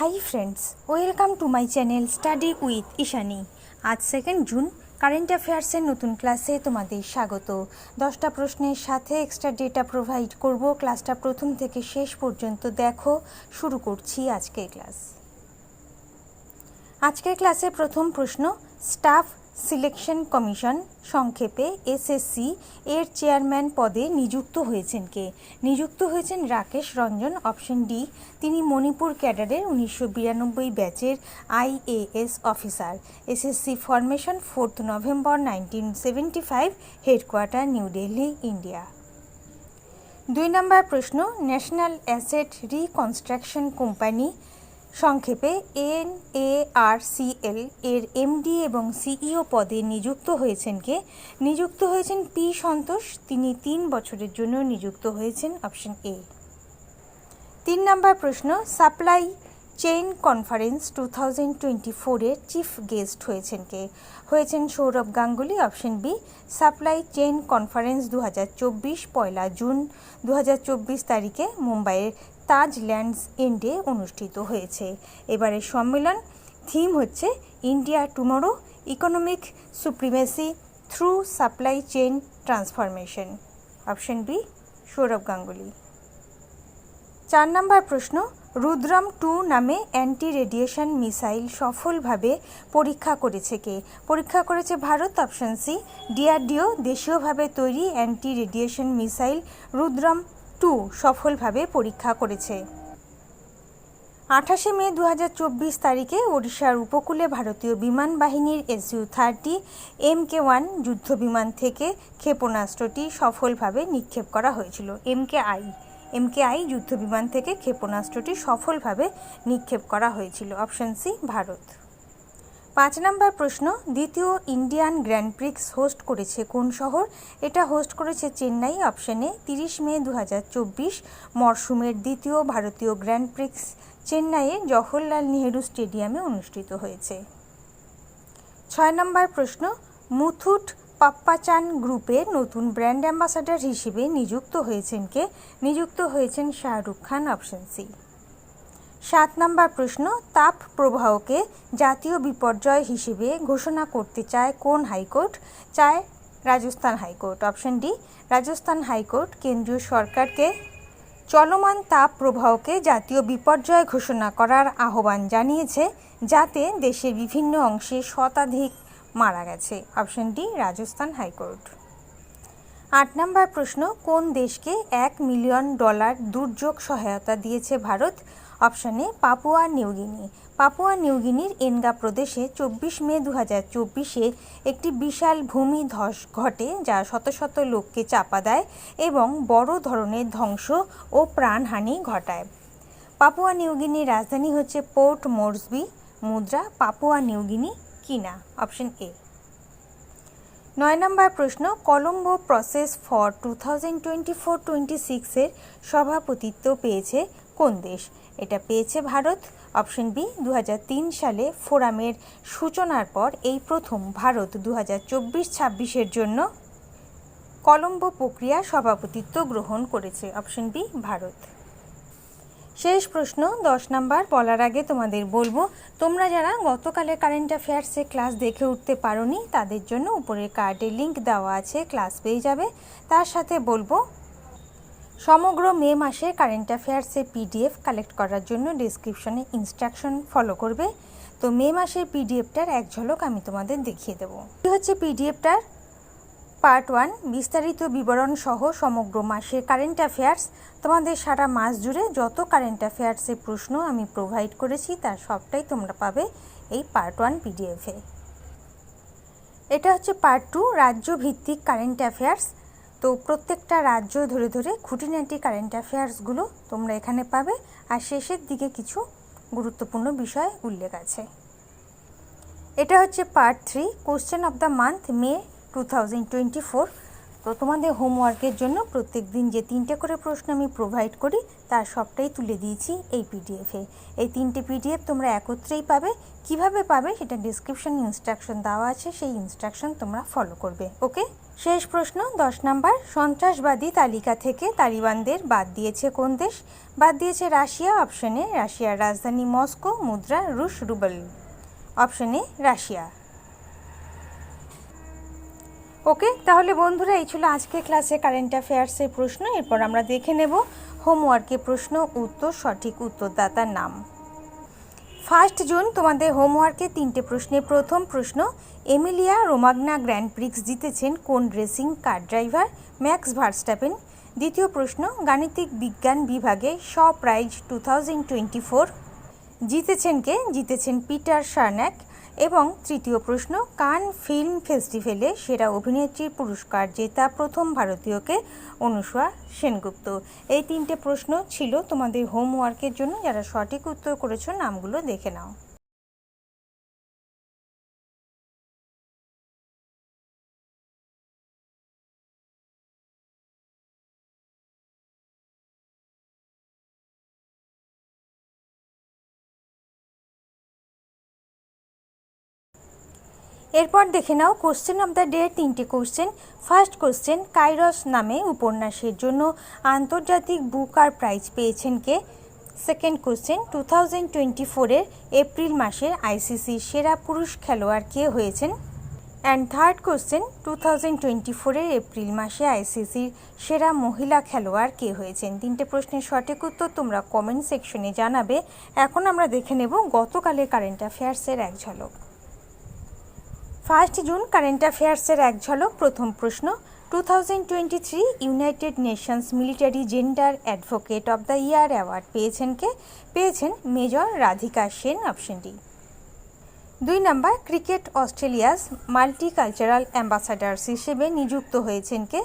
Hi friends welcome to my channel study with Ishani আজ second June current অ্যাফেয়ার্সের নতুন ক্লাসে তোমাদের স্বাগত। দশটা প্রশ্নের সাথে এক্সট্রা ডেটা প্রোভাইড করব। ক্লাসটা প্রথম থেকে শেষ পর্যন্ত দেখো। শুরু করছি আজকের ক্লাস আজকের ক্লাসে প্রথম প্রশ্ন স্টাফ সিলেকশন কমিশন সংক্ষেপে এসএসসি এর চেয়ারম্যান পদে নিযুক্ত হয়েছেন কে? নিযুক্ত হয়েছেন রাকেশ রঞ্জন, অপশন ডি। তিনি মণিপুর ক্যাডারের উনিশশো বিরানব্বই ব্যাচের IAS officer. SSC formation fourth November nineteen seventy five, headquarter, new Delhi, India. দুই নম্বর প্রশ্ন, ন্যাশনাল অ্যাসেট রিকনস্ট্রাকশন কোম্পানি সংক্ষেপে N A R C L এর এমডি এবং সিইও পদে নিযুক্ত হয়েছেন কে? নিযুক্ত হয়েছেন পি সন্তোষ, তিনি তিন বছরের জন্য নিযুক্ত হয়েছেন, অপশন এ। তিন নম্বর প্রশ্ন, supply chain conference two thousand twenty ফোরের চিফ গেস্ট হয়েছেন কে? হয়েছেন Sourav Ganguly, option B, supply chain conference দু হাজার চব্বিশ পয়লা জুন দু হাজার চব্বিশ তারিখে মুম্বাইয়ের তাজ ল্যান্ডস এন্ডে অনুষ্ঠিত হয়েছে। এবারের সম্মেলন, থিম হচ্ছে India tomorrow, economic supremacy through supply chain transformation. Option B, Sourav Ganguly. চার নম্বর প্রশ্ন, রুদ্রম টু নামে অ্যান্টি রেডিয়েশন মিসাইল সফলভাবে পরীক্ষা করেছে কে? পরীক্ষা করেছে ভারত, অপশন সি, ডিআরডিও, দেশীয়ভাবে তৈরি anti radiation missile Rudram two সফলভাবে পরীক্ষা করেছে। আঠাশে মে দু হাজার চব্বিশ তারিখে ওড়িশার উপকূলে ভারতীয় বিমান বাহিনীর SU thirty M K one যুদ্ধ বিমান থেকে ক্ষেপণাস্ত্রটি সফলভাবে নিক্ষেপ করা হয়েছিল। M K I, M K I যুদ্ধ বিমান থেকে ক্ষেপণাস্ত্রটি সফলভাবে নিক্ষেপ করা হয়েছিল। অপশন সি, ভারত। পাঁচ নম্বর প্রশ্ন, দ্বিতীয় ইন্ডিয়ান গ্র্যান্ড প্রিক্স হোস্ট করেছে কোন শহর? এটা হোস্ট করেছে চেন্নাই, অপশনে তিরিশ মে দু হাজার চব্বিশ, মরশুমের দ্বিতীয় ভারতীয় গ্র্যান্ড প্রিক্স, চেন্নাইয়ে জওহরলাল নেহেরু স্টেডিয়ামে অনুষ্ঠিত হয়েছে। ছয় নম্বর প্রশ্ন, মুথুট পাপ্পাচান গ্রুপের নতুন ব্র্যান্ড অ্যাম্বাসাডার হিসেবে নিযুক্ত হয়েছেন কে? নিযুক্ত হয়েছেন শাহরুখ খান, অপশন সি। সাত নম্বর প্রশ্ন, তাপ প্রবাহকে জাতীয় বিপর্যয় হিসেবে ঘোষণা করতে চায় কোন হাইকোর্ট? চায় Rajasthan high court. Option D, Rajasthan high court, কেন্দ্রীয় সরকারকে চলমান তাপ প্রবাহকে জাতীয় বিপর্যয় ঘোষণা করার আহ্বান জানিয়েছে, যাতে দেশের বিভিন্ন অংশে শতাধিক মারা গেছে। Option D, Rajasthan high court. আট নম্বর প্রশ্ন, কোন দেশকে এক মিলিয়ন ডলার দুর্যোগ সহায়তা দিয়েছে ভারত? অপশানে পাপুয়া নিউগিনি পাপুয়া নিউগিনির এনগা প্রদেশে চব্বিশ মে দু হাজার চব্বিশে একটি বিশাল ভূমি ধস ঘটে যা শত শত লোককে চাপা দেয় এবং বড় ধরনের ধ্বংস ও প্রাণহানি ঘটায়। পাপুয়া নিউগিনির রাজধানী হচ্ছে পোর্ট মোর্সবি, মুদ্রা পাপুয়া নিউগিনি কিনা, অপশন এ। নয় নম্বর প্রশ্ন, Colombo process for two thousand twenty four twenty সিক্সের সভাপতিত্ব পেয়েছে কোন দেশ? এটা পেয়েছে ভারত। অপশন বি দু হাজার তিন সালে ফোরামের সূচনার পর এই প্রথম ভারত দু হাজার চব্বিশ জন্য কলম্বো প্রক্রিয়া সভাপতিত্ব গ্রহণ করেছে। অপশন বি, ভারত। শেষ প্রশ্ন, দশ নাম্বার বলার আগে তোমাদের বলব, তোমরা যারা গতকালের কারেন্ট অ্যাফেয়ার্সে ক্লাস দেখে উঠতে পারোনি, তাদের জন্য উপরের কার্ডে লিঙ্ক দেওয়া আছে ক্লাস পেয়ে যাবে। তার সাথে বলব সমগ্র মে মাসে কারেন্ট অ্যাফেয়ার্সের পিডিএফ কালেক্ট করার জন্য ডিসক্রিপশনে ইনস্ট্রাকশন ফলো করবে। তো মে মাসের পিডিএফটার এক ঝলক আমি তোমাদের দেখিয়ে দেবো। কি হচ্ছে পিডিএফটার পার্ট ওয়ান বিস্তারিত বিবরণ সহ সমগ্র মাসের কারেন্ট অ্যাফেয়ার্স তোমাদের সারা মাস জুড়ে যত কারেন্ট অ্যাফেয়ার্সের প্রশ্ন আমি প্রোভাইড করেছি, তার সবটাই তোমরা পাবে এই পার্ট ওয়ান পিডিএফে এটা হচ্ছে পার্ট টু রাজ্য ভিত্তিক কারেন্ট অ্যাফেয়ার্স তো প্রত্যেকটা রাজ্য ধরে ধরে খুঁটিনাটি কারেন্ট অ্যাফেয়ার্সগুলো তোমরা এখানে পাবে। আর শেষের দিকে কিছু গুরুত্বপূর্ণ বিষয় উল্লেখ আছে। এটা হচ্ছে part three question of the month May two thousand twenty four তো তোমাদের হোমওয়ার্কের জন্য প্রত্যেক দিন যে তিনটে করে প্রশ্ন আমি প্রোভাইড করি, তার সবটাই তুলে দিয়েছি এই পিডিএফে এই তিনটে পিডিএফ তোমরা একত্রেই পাবে। কীভাবে পাবে সেটা ডিসক্রিপশন ইনস্ট্রাকশন দেওয়া আছে, সেই ইনস্ট্রাকশন তোমরা ফলো করবে ওকে শেষ প্রশ্ন, দশ নম্বর, সন্ত্রাসবাদী তালিকা থেকে তালিবানদের বাদ দিয়েছে কোন দেশ? বাদ দিয়েছে রাশিয়া, অপশনে রাশিয়ার রাজধানী মস্কো, মুদ্রা, রুশ, রুবেল। অপশনে রাশিয়া। ওকে, তাহলে বন্ধুরা, এই ছিল আজকে ক্লাসে কারেন্ট অ্যাফেয়ার্সের প্রশ্ন। এরপর আমরা দেখে নেব হোমওয়ার্কে প্রশ্ন, উত্তর, সঠিক উত্তরদাতার নাম। ফার্স্ট জুন তোমাদের হোমওয়ার্কে তিনটে প্রশ্নে প্রথম প্রশ্ন, এমিলিয়া রোমাগনা গ্র্যান্ড প্রিক্স জিতেছেন কোন racing car driver? Max Verstappen. দ্বিতীয় প্রশ্ন, গাণিতিক বিজ্ঞান বিভাগে Shaw prize two thousand twenty four. জিতেছেন কে? জিতেছেন পিটার শার্ন্যাক এবং তৃতীয় প্রশ্ন, কান ফিল্ম ফেস্টিভ্যালে সেরা অভিনেত্রীর পুরস্কার জেতা প্রথম ভারতীয়কে অনুসয়া সেনগুপ্ত। এই তিনটে প্রশ্ন ছিল তোমাদের হোমওয়ার্কের জন্য। যারা সঠিক উত্তর করেছ, নামগুলো দেখে নাও। এরপর দেখে নাও কোশ্চেন অফ দ্য ডে তিনটে কোশ্চেন ফার্স্ট কোশ্চেন কাইরস নামে উপন্যাসের জন্য আন্তর্জাতিক বুক আর প্রাইজ পেয়েছেন কে? Second question two thousand twenty ফোরের এপ্রিল মাসের আইসিসির সেরা পুরুষ খেলোয়াড় কে হয়েছেন? And third question two thousand twenty ফোরের এপ্রিল মাসে আইসিসির সেরা মহিলা খেলোয়াড় কে হয়েছেন? তিনটে প্রশ্নের সঠিক উত্তর তোমরা কমেন্ট সেকশনে জানাবে। এখন আমরা দেখে নেব গতকালের কারেন্ট অ্যাফেয়ার্সের এক ঝলক। ফার্স্ট জুন কারেন্ট অ্যাফেয়ার্সের এক ঝলক, প্রথম প্রশ্ন। Two thousand twenty three United Nations military gender advocate of the year award পেয়েছেন কে? পেয়েছেন major Radhika Sen option D দুই নম্বর, cricket Australia's multi cultural ambassadors হিসেবে নিযুক্ত হয়েছেন কে?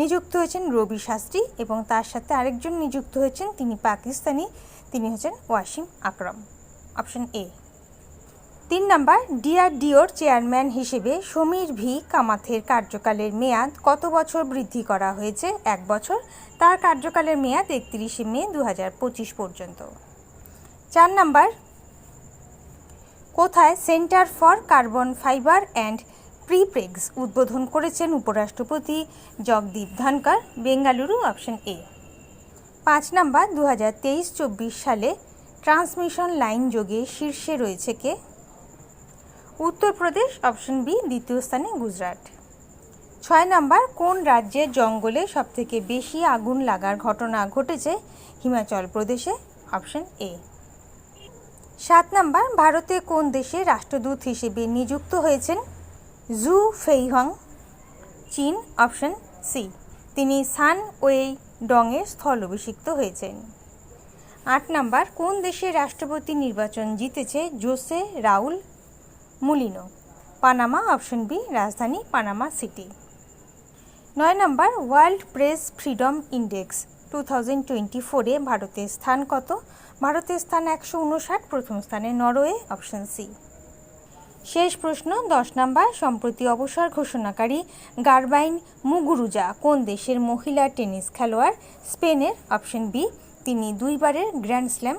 নিযুক্ত হয়েছেন রবি শাস্ত্রী এবং তার সাথে আরেকজন নিযুক্ত হয়েছেন তিনি পাকিস্তানি, তিনি হচ্ছেন ওয়াসিম আকরম। অপশন এ তিন নম্বর, ডিআরডিওর চেয়ারম্যান হিসেবে সমীর ভি কামাথের কার্যকালের মেয়াদ কত বছর বৃদ্ধি করা হয়েছে? এক বছর। তার কার্যকালের মেয়াদ একত্রিশে মে দু হাজার পঁচিশ পর্যন্ত। চার নম্বর, কোথায় centre for carbon fibre and prepregs উদ্বোধন করেছেন উপরাষ্ট্রপতি জগদীপ ধনকর বেঙ্গালুরু, অপশন এ। পাঁচ নাম্বার দু হাজার সালে ট্রান্সমিশন লাইন যোগে শীর্ষে রয়েছে কে? উত্তরপ্রদেশ অপশন বি, দ্বিতীয় স্থানে গুজরাট। ছয় নাম্বার, কোন রাজ্যের জঙ্গলে সবথেকে বেশি আগুন লাগার ঘটনা ঘটেছে? হিমাচল প্রদেশে, অপশন এ। সাত নাম্বার, ভারতে কোন দেশে রাষ্ট্রদূত হিসেবে নিযুক্ত হয়েছেন? জু ফেইহং, চীন, অপশন সি। তিনি সান ওয়েই ডংয়ে স্থল অভিষিক্ত হয়েছেন। আট নাম্বার, কোন দেশে রাষ্ট্রপতি নির্বাচন জিতেছে? Jose Raul Mulino. Panama option B, রাজধানী পানামা সিটি। নয় নম্বর, world press freedom index. Two thousand twenty ফোরে ভারতের স্থান কত? ভারতের স্থান একশো উনষাট, প্রথম স্থানে নরওয়ে, অপশন সি। শেষ প্রশ্ন, দশ নম্বর, সম্প্রতি অবসর ঘোষণাকারী গার্বাইন মুগুরুজা কোন দেশের মহিলা টেনিস খেলোয়াড়? স্পেনের, অপশন বি, তিনি দুইবারের grand slam